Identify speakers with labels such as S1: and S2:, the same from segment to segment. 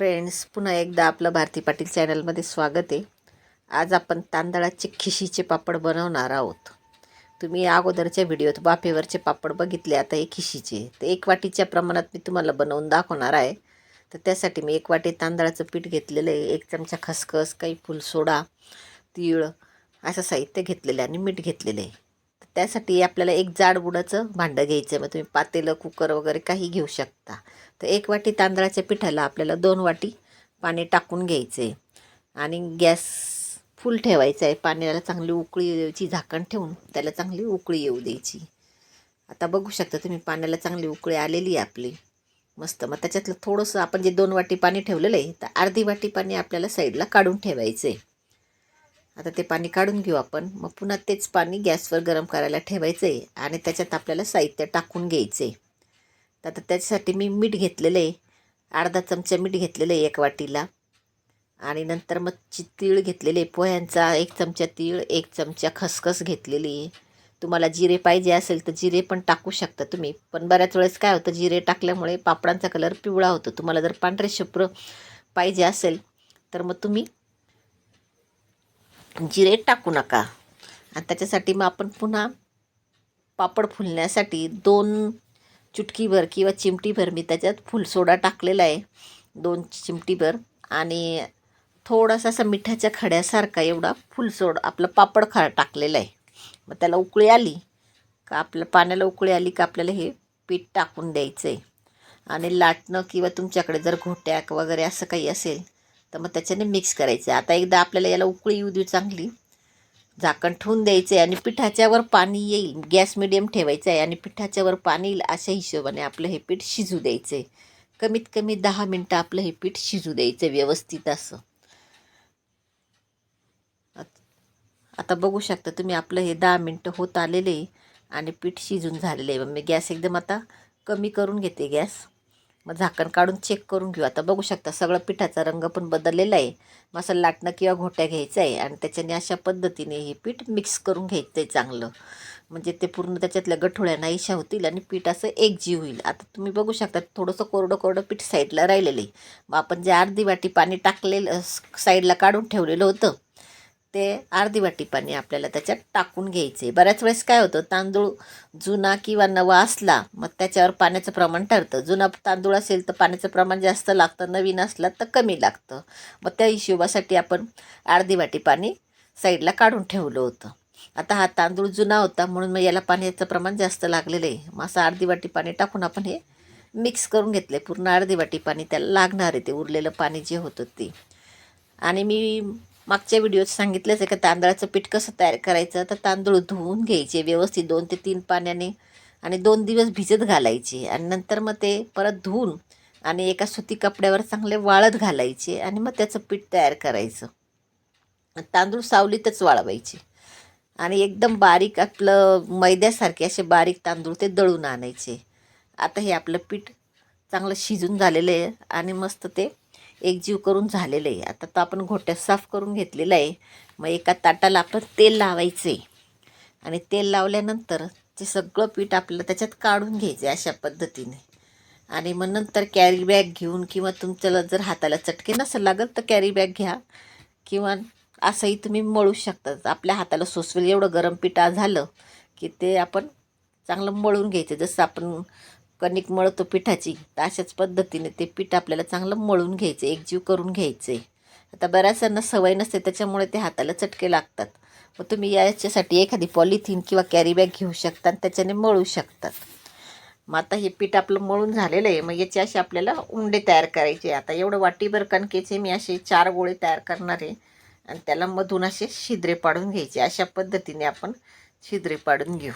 S1: Friends पुन्हा एकदा आपलं भारती पाटील चॅनलमध्ये स्वागत आहे. आज आपण तांदळाचे खिशीचे पापड बनवणार आहोत. तुम्ही अगोदरच्या व्हिडिओत वाफेवरचे पापड बघितले आता हे खिशीचे. तर एक वाटीच्या प्रमाणात मी तुम्हाला बनवून दाखवणार आहे. तर त्यासाठी मी एक वाटी तांदळाचं पीठ घेतलेलं आहे एक चमचा खसखस काही फुलसोडा तीळ असं साहित्य घेतलेलं आहे आणि मीठ घेतलेलं आहे. त्यासाठी आपल्याला एक जाड बुडाचं भांडं घ्यायचं आहे मग तुम्ही पातेलं कुकर वगैरे काही घेऊ शकता. तर एक वाटी तांदळाच्या पिठाला आपल्याला दोन वाटी पाणी टाकून घ्यायचं आहे आणि गॅस फुल ठेवायचं आहे. पाण्याला चांगली उकळी द्यायची झाकण ठेवून त्याला चांगली उकळी येऊ द्यायची. आता बघू शकता तुम्ही पाण्याला चांगली उकळी आलेली आहे आपली. मस्त. मग त्याच्यातलं थोडंसं आपण जे दोन वाटी पाणी ठेवलेलं आहे तर अर्धी वाटी पाणी आपल्याला साईडला काढून ठेवायचं आहे आता ते पाणी काढून घेऊ आपण. मग पुन्हा तेच पाणी गॅसवर गरम करायला ठेवायचं आहे आणि त्याच्यात आपल्याला साहित्य टाकून घ्यायचं आहे तर आता त्याच्यासाठी मी मीठ घेतलेलं आहे अर्धा चमचा मीठ घेतलेलं आहे एक वाटीला. आणि नंतर मग चि तीळ घेतलेले पोह्यांचा एक चमचा तीळ एक चमचा खसखस घेतलेली आहे. तुम्हाला जिरे पाहिजे असेल तर जिरे पण टाकू शकता तुम्ही. पण बऱ्याच वेळेस काय होतं जिरे टाकल्यामुळे पापडांचा कलर पिवळा होतो. तुम्हाला जर पांढरे शुभ्र पाहिजे असेल तर मग तुम्ही जिरे टाकू नका. आणि त्याच्यासाठी मग आपण पुन्हा पापड फुलण्यासाठी दोन चुटकीभर किंवा चिमटीभर मी त्याच्यात फुलसोडा टाकलेला आहे. दोन चिमटीभर आणि थोडासा असा मिठाच्या खड्यासारखा एवढा फुलसोड आपलं पापड खा टाकलेला आहे. मग त्याला उकळी आली का आपल्या पाण्याला उकळी आली का आपल्याला हे पीठ टाकून द्यायचं आहे आणि लाटणं किंवा तुमच्याकडे जर घोट्याक वगैरे असं काही असेल तर मग त्याच्याने मिक्स करायचं. आता एकदा आपल्याला याला उकळी येऊ देऊ चांगली. झाकण ठेवून द्यायचं आहे आणि पिठाच्यावर पाणी येईल. गॅस मिडियम ठेवायचं आहे आणि पिठाच्यावर पाणी येईल अशा हिशोबाने आपलं हे पीठ शिजू द्यायचं आहे कमीत कमी दहा मिनटं आपलं हे पीठ शिजू द्यायचं आहे व्यवस्थित असं. आता बघू शकता तुम्ही आपलं हे दहा मिनटं होत आलेले आहे आणि पीठ शिजून झालेलं आहे. मग मी गॅस एकदम आता कमी करून घेते गॅस. मग झाकण काढून चेक करून घेऊ. आता बघू शकता सगळं पिठाचा रंग पण बदललेला आहे. मग असं लाटणं किंवा घोट्या घ्यायचं आहे आणि त्याच्याने अशा पद्धतीने हे पीठ मिक्स करून घ्यायचं आहे चांगलं. म्हणजे ते पूर्ण त्याच्यातल्या गठोळ्या नाहीशा होतील आणि पीठ असं एकजीव होईल. आता तुम्ही बघू शकता थोडंसं कोरडं कोरडं पीठ साईडला राहिलेलं आहे. मग आपण जे अर्धी वाटी पाणी टाकलेलं साईडला काढून ठेवलेलं होतं ते अर्धी वाटी पाणी आपल्याला त्याच्यात टाकून घ्यायचे. बऱ्याच वेळेस काय होतं तांदूळ जुना किंवा नवा असला मग त्याच्यावर पाण्याचं प्रमाण ठरतं. जुना तांदूळ असेल तर पाण्याचं प्रमाण जास्त लागतं नवीन असला तर कमी लागतं. मग त्या हिशोबासाठी आपण अर्धी वाटी पाणी साईडला काढून ठेवलं होतं. आता हा तांदूळ जुना होता म्हणून मग याला पाण्याचं प्रमाण जास्त लागलेलं आहे. मग असं अर्धी वाटी पाणी टाकून आपण हे मिक्स करून घेतले. पूर्ण अर्धी वाटी पाणी त्याला लागणार आहे ते उरलेलं पाणी जे होतं ते. आणि मी मागच्या व्हिडिओत सांगितलंच आहे का तांदळाचं पीठ कसं तयार करायचं? तर तांदूळ धुवून घ्यायचे व्यवस्थित दोन ते तीन पाण्याने आणि दोन दिवस भिजत घालायचे. आणि नंतर मग ते परत धुवून आणि एका सुती कपड्यावर चांगले वाळत घालायचे आणि मग त्याचं पीठ तयार करायचं. तांदूळ सावलीतच वाळवायचे. आणि एकदम बारीक आपलं मैद्यासारखे असे बारीक तांदूळ ते दळून आणायचे. आता हे आपलं पीठ चांगलं शिजून झालेलं आहे आणि मस्त ते एकजीव करून झालेलं आहे. आता तो आपण घोट्यात साफ करून घेतलेला आहे. मग एका ताटाला आपण तेल लावायचं. आहे आणि तेल लावल्यानंतर ते सगळं पीठ आपल्याला त्याच्यात काढून घ्यायचं आहे अशा पद्धतीने. आणि मग नंतर कॅरी बॅग घेऊन किंवा तुमच्याला जर हाताला चटके नसेल लागत तर कॅरी बॅग घ्या. किंवा असंही तुम्ही मळू शकता. आपल्या हाताला सोसवेल एवढं गरम पीठ झालं की ते आपण चांगलं मळून घ्यायचं. जसं आपण कणिक मळतो पिठाची तर अशाच पद्धतीने ते पीठ आपल्याला चांगलं मळून घ्यायचं एकजीव करून घ्यायचं. आहे आता बऱ्याचजणांना सवय नसते त्याच्यामुळे ते हाताला चटके लागतात. मग तुम्ही याच्यासाठी एखादी पॉलिथिन किंवा कॅरीबॅग घेऊ शकता आणि त्याच्याने मळू शकतात. मग आता हे पीठ आपलं मळून झालेलं आहे मग याचे असे आपल्याला उंडे तयार करायचे आता एवढं वाटीभर कणकेचे मी असे चार गोळे तयार करणार आहे आणि त्याला मधून असे शिद्रे पाडून घ्यायचे अशा पद्धतीने आपण छिद्रे पाडून घेऊ.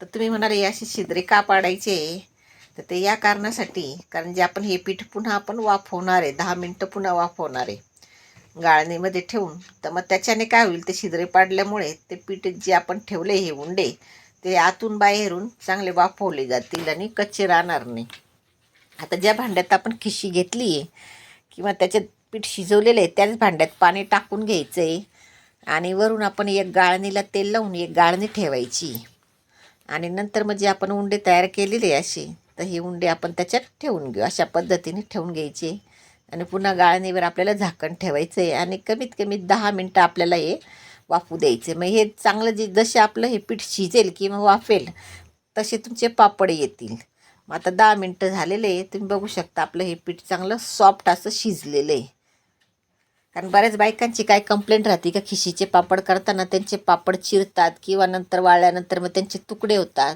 S1: तर तुम्ही म्हणाले हे असे छिद्रे का पाडायचे? तर ते या कारणासाठी कारण जे आपण हे पीठ पुन्हा आपण वाफवणार आहे दहा मिनटं पुन्हा वाफवणार आहे गाळणीमध्ये ठेवून तर मग त्याच्याने काय होईल ते शिदरे पाडल्यामुळे ते पीठ जे आपण ठेवले हे उंडे ते आतून बाहेरून चांगले वाफवले जातील आणि कच्चे राहणार नाही. आता ज्या भांड्यात आपण खिशी घेतली आहे किंवा त्याच्यात पीठ शिजवलेलं आहे त्याच भांड्यात पाणी टाकून घ्यायचं आहे आणि वरून आपण एक गाळणीला तेल लावून एक गाळणी ठेवायची. आणि नंतर मग जे आपण उंडे तयार केलेले असे तर हे उंडे आपण त्याच्यात ठेवून घेऊ. अशा पद्धतीने ठेवून घ्यायचे. आणि पुन्हा गाळणीवर आपल्याला झाकण ठेवायचं आहे आणि कमीत कमी दहा मिनटं आपल्याला हे वाफू द्यायचे मग हे चांगलं जे जसे आपलं हे पीठ शिजेल किंवा वाफेल तसे तुमचे पापड येतील. मग आता दहा मिनटं झालेले आहे. तुम्ही बघू शकता आपलं हे पीठ चांगलं सॉफ्ट असं शिजलेलं आहे. कारण बऱ्याच बायकांची काय कंप्लेंट राहते का खिशीचे पापड करताना त्यांचे पापड चिरतात किंवा नंतर वाळल्यानंतर मग त्यांचे तुकडे होतात.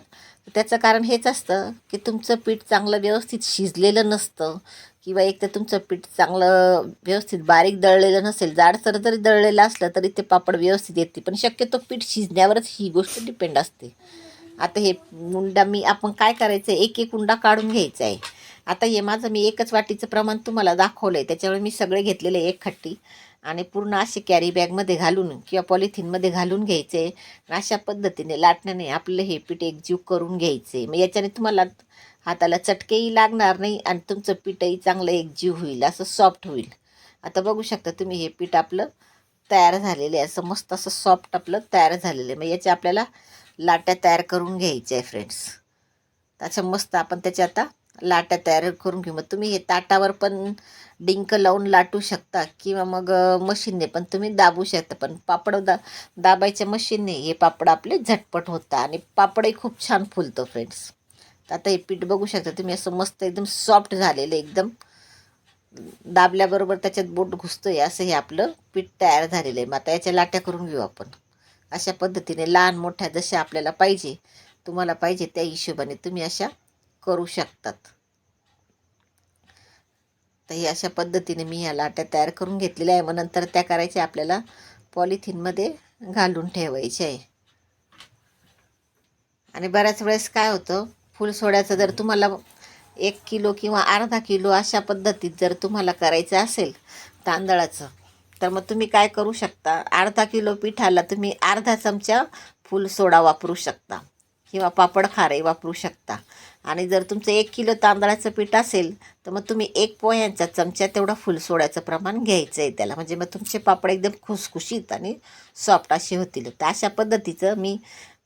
S1: त्याचं कारण हेच असतं की तुमचं पीठ चांगलं व्यवस्थित शिजलेलं नसतं किंवा एक तर तुमचं पीठ चांगलं व्यवस्थित बारीक दळलेलं नसेल जाडसर जरी दळलेलं असलं तरी ते पापड व्यवस्थित येते. पण शक्यतो पीठ शिजण्यावरच ही गोष्ट डिपेंड असते. आता हे उंडा मी आपण काय करायचं? आहे एक एक उंडा काढून घ्यायचा आहे. आता हे माझं मी एकच वाटीचं प्रमाण तुम्हाला दाखवलं आहे त्याच्यामुळे मी सगळे घेतलेले आहे एक खट्टी आणि पूर्ण असे कॅरी बॅगमध्ये घालून किंवा पॉलिथिनमध्ये घालून घ्यायचे. अशा पद्धतीने लाटण्याने आपलं हे पीठ एकजीव करून घ्यायचे. मग याच्याने तुम्हाला हाताला चटकेही लागणार नाही आणि तुमचं पीठही चांगलं एकजीव होईल असं सॉफ्ट होईल. आता बघू शकता तुम्ही हे पीठ आपलं तयार झालेलं आहे. असं मस्त असं सॉफ्ट आपलं तयार झालेलं आहे. मग याच्या आपल्याला लाट्या तयार करून घ्यायच्या आहे फ्रेंड्स त्याच्या मस्त आपण त्याच्या आता लाट्या तयार करून घेऊ. मग तुम्ही हे ताटावर पण डिंक लावून लाटू शकता किंवा मग मशीनने पण तुम्ही दाबू शकता. पण पापड दा दाबायच्या मशीनने हे पापड आपले झटपट होतं आणि पापडही खूप छान फुलतं फ्रेंड्स तर आता हे पीठ बघू शकता तुम्ही असं मस्त एकदम सॉफ्ट झालेलं एकदम. दाबल्याबरोबर त्याच्यात बोट घुसतोय असं हे आपलं पीठ तयार झालेलं आहे. मग आता याच्या लाट्या करून घेऊ आपण. अशा पद्धतीने लहान मोठ्या जशा आपल्याला पाहिजे तुम्हाला पाहिजे त्या हिशोबाने तुम्ही अशा करू शकतात. तर ही अशा पद्धतीने मी ह्या लाट्या तयार करून घेतलेल्या आहे. मग नंतर त्या करायच्या आपल्याला पॉलिथिनमध्ये घालून ठेवायचे आहे. आणि बऱ्याच वेळेस काय होतं फुलसोड्याचं जर तुम्हाला एक किलो किंवा अर्धा किलो अशा पद्धतीत जर तुम्हाला करायचं असेल तांदळाचं तर मग तुम्ही काय करू शकता? अर्धा किलो पिठाला तुम्ही अर्धा चमचा फुल सोडा वापरू शकता. किंवा पापड खारे वापरू शकता. आणि जर तुमचं एक किलो तांदळाचं पीठ असेल तर मग तुम्ही एक पोह्यांचा चमचा तेवढा फुलसोड्याचं प्रमाण घ्यायचं आहे त्याला. म्हणजे मग तुमचे पापड एकदम खुसखुशीत आणि सॉफ्ट असे होतील. तर अशा पद्धतीचं मी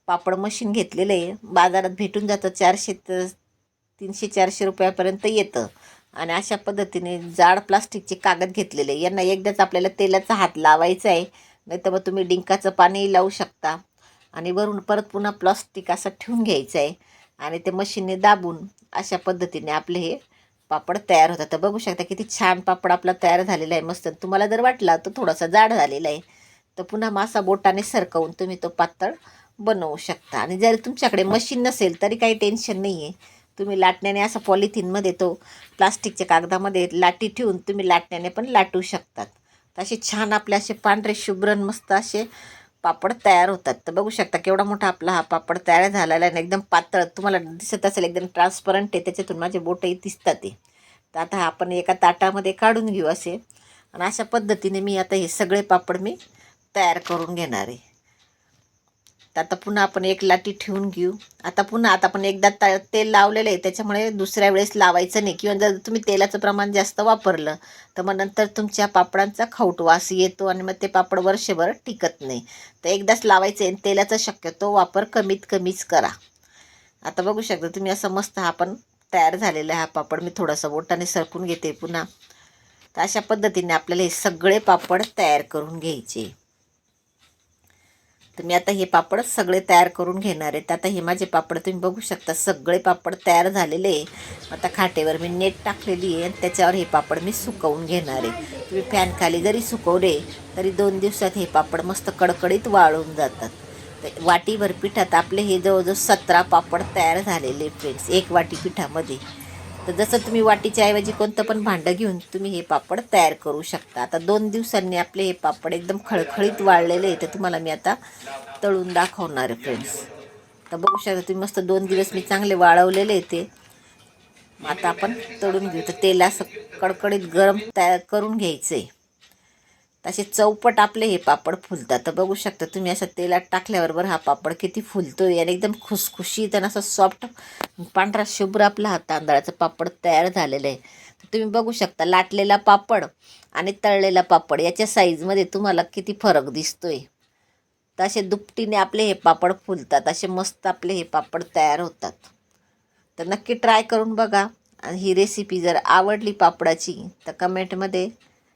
S1: पापड मशीन घेतलेलं आहे. बाजारात भेटून जातं चारशे तर तीनशे चारशे रुपयापर्यंत येतं. आणि अशा पद्धतीने जाड प्लास्टिकचे कागद घेतलेले. यांना एकदाच आपल्याला तेलाचा हात लावायचा आहे. नाही तर मग तुम्ही डिंकाचं पाणीही लावू शकता. आणि वरून परत पुन्हा प्लास्टिक असं ठेवून घ्यायचं आहे आणि ते मशीनने दाबून अशा पद्धतीने आपले हे पापड तयार होतात. तर बघू शकता किती छान पापड आपला तयार झालेला आहे. मस्त. तुम्हाला जर वाटला तर थोडासा जाड झालेला आहे. तर पुन्हा मासा बोटाने सरकवून तुम्ही तो पातळ बनवू शकता. आणि जर तुमच्याकडे मशीन नसेल तरी काही टेन्शन नाही आहे तुम्ही लाटण्याने असं पॉलिथिनमध्ये तो प्लास्टिकच्या कागदामध्ये लाटी ठेवून तुम्ही लाटण्याने पण लाटू शकतात. तर असे छान आपले असे पांढरे शुभ्रन मस्त असे पापड तयार होतात. तर बघू शकता केवढा मोठा आपला हा पापड तयार झालेला आहे एकदम पातळ तुम्हाला दिसत असेल एकदम ट्रान्सपरंट आहे. त्याच्यातून माझे बोटही दिसतात ते तर आता हा आपण एका ताटामध्ये काढून घेऊ असे. आणि अशा पद्धतीने मी आता हे सगळे पापड मी तयार करून घेणार आहे. तर आता पुन्हा आपण एक लाटी ठेवून घेऊ. आता पुन्हा आता आपण एकदा ता तेल लावलेलं आहे त्याच्यामुळे दुसऱ्या वेळेस लावायचं नाही. किंवा जर तुम्ही तेलाचं प्रमाण जास्त वापरलं तर मग नंतर तुमच्या पापडांचा खाऊट वास येतो आणि मग ते पापड वर्षभर टिकत नाही. तर एकदाच लावायचं आहे तेलाचा शक्यतो वापर कमीत कमीच करा. आता बघू शकता तुम्ही असं मस्त हा पण तयार झालेला आहे हा पापड. मी थोडासा बोटाने सरकून घेते पुन्हा. तर अशा पद्धतीने आपल्याला हे सगळे पापड तयार करून घ्यायचे. तर मी आता हे पापड सगळे तयार करून घेणार आहेत आता हे माझे पापड तुम्ही बघू शकता सगळे पापड तयार झालेले आहे. आता खाटेवर मी नेट टाकलेली आहे आणि त्याच्यावर हे पापड मी सुकवून घेणार आहे. तुम्ही फॅनखाली जरी सुकवले तरी दोन दिवसात हे पापड मस्त कडकडीत वाळून जातात. तर वाटीभर पिठात आपले हे जवळजवळ सतरा पापड तयार झालेले फ्रेंड्स एक वाटी पिठामध्ये. तर जसं तुम्ही वाटीच्या ऐवजी कोणतं पण भांडं घेऊन तुम्ही हे पापड तयार करू शकता. आता दोन दिवसांनी आपले हे पापड एकदम खळखळीत वाळलेले आहे तर तुम्हाला मी आता तळून दाखवणार आहे फ्रेंड्स तर बघू शकता तुम्ही मस्त दोन दिवस मी चांगले वाळवलेले ते. मग आता आपण तळून घेऊ. तर तेल असं कडकडीत गरम तयार करून घ्यायचं आहे तसे चौपट आपले हे पापड फुलतात. तर बघू शकता तुम्ही असं तेलात टाकल्याबरोबर हा पापड किती फुलतो आणि एकदम खुसखुशीत आणि असं सॉफ्ट पांढरा शुभ्र आपला हा तांदळाचं पापड तयार झालेलं आहे. तर तुम्ही बघू शकता लाटलेला पापड आणि तळलेला पापड याच्या साईजमध्ये तुम्हाला किती फरक दिसतोय. तर असे दुपटीने आपले हे पापड फुलतात असे मस्त आपले हे पापड तयार होतात. तर नक्की ट्राय करून बघा. आणि ही रेसिपी जर आवडली पापडाची तर कमेंटमध्ये